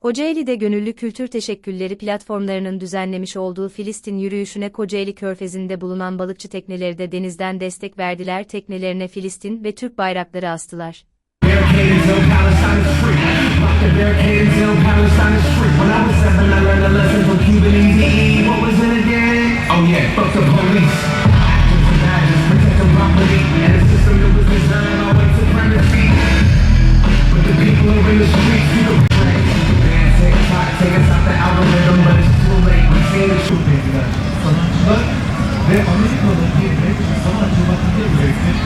Kocaeli'de gönüllü kültür teşekkülleri platformlarının düzenlemiş olduğu Filistin yürüyüşüne Kocaeli Körfezi'nde bulunan balıkçı tekneleri de denizden destek verdiler teknelerine Filistin ve Türk bayrakları astılar. Ve Amerikalı bir rap sanatçı üretmiş.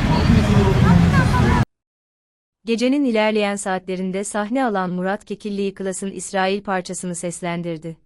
Gecenin ilerleyen saatlerinde sahne alan Murat Kekilli Yıkılas'ın İsrail parçasını seslendirdi.